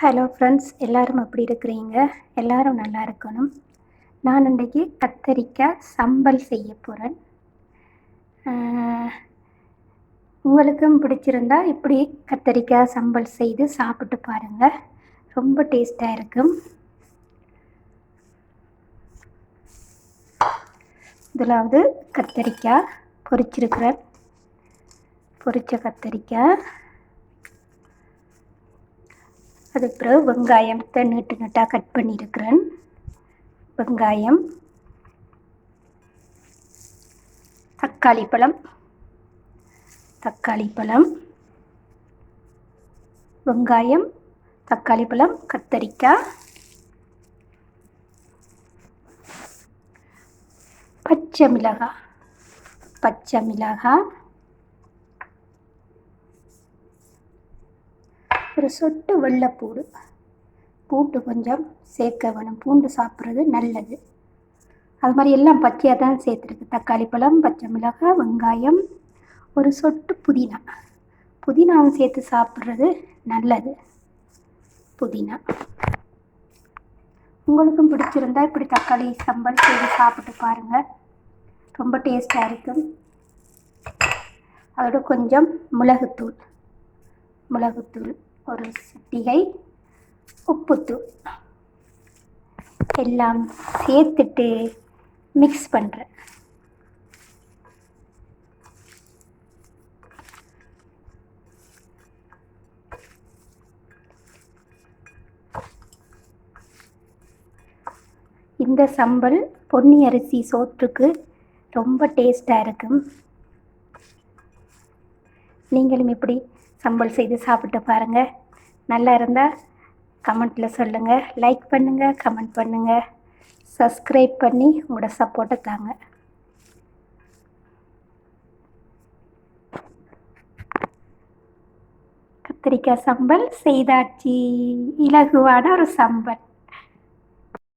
Hello friends எல்லாரும் எப்படி இருக்கிறீங்க? எல்லோரும் நல்லா இருக்கணும். நான் இன்றைக்கி கத்தரிக்காய் சம்பல் செய்ய போகிறேன் உங்களுக்கும் பிடிச்சிருந்தா இப்படி கத்தரிக்காய் சம்பல் செய்து சாப்பிட்டு பாருங்கள் ரொம்ப டேஸ்ட்டாக இருக்கும். முதலாவது கத்தரிக்காய் பொரிச்சிருக்கிறேன். பொரித்த கத்தரிக்காய். அதுக்கு பிறகு வெங்காயத்தை நீட்டு நீட்டாக கட் பண்ணியிருக்கிறேன். வெங்காயம் தக்காளி பழம் தக்காளி பழம் வெங்காயம் தக்காளி பழம் கத்தரிக்காய் பச்சை மிளகாய் பச்சை மிளகாய் ஒரு சொட்டு வெள்ளைப்பூடு பூண்டு கொஞ்சம் சேர்க்க வேணும். பூண்டு சாப்பிட்றது நல்லது. அது மாதிரி எல்லாம் பச்சையாக தான் சேர்த்துருக்கு. தக்காளி பழம் பச்சை மிளகாய் வெங்காயம் ஒரு சொட்டு புதினா. புதினாவும் சேர்த்து சாப்பிட்றது நல்லது. புதினா. உங்களுக்கும் பிடிச்சிருந்தா இப்படி தக்காளி சம்பல் செய்து சாப்பிட்டு பாருங்கள் ரொம்ப டேஸ்ட்டாக இருக்கும். அதோட கொஞ்சம் மிளகுத்தூள். மிளகுத்தூள். ஒரு சிட்டிகை உப்புத்தூள் எல்லாம் சேர்த்துட்டு மிக்ஸ் பண்ணுறேன் இந்த சம்பல் பொன்னி அரிசி சோற்றுக்கு ரொம்ப டேஸ்ட்டாக இருக்கும். நீங்களும் இப்படி சம்பல் செய்து சாப்பிட்டு பாருங்கள் நல்லா இருந்தால் கமெண்ட்டில் சொல்லுங்கள் லைக் பண்ணுங்கள் கமெண்ட் பண்ணுங்கள் சப்ஸ்கிரைப் பண்ணி உங்களோட சப்போர்ட்டை தாங்க. கத்திரிக்காய் சம்பல் செய்தாச்சு. இலகுவான ஒரு சம்பல்.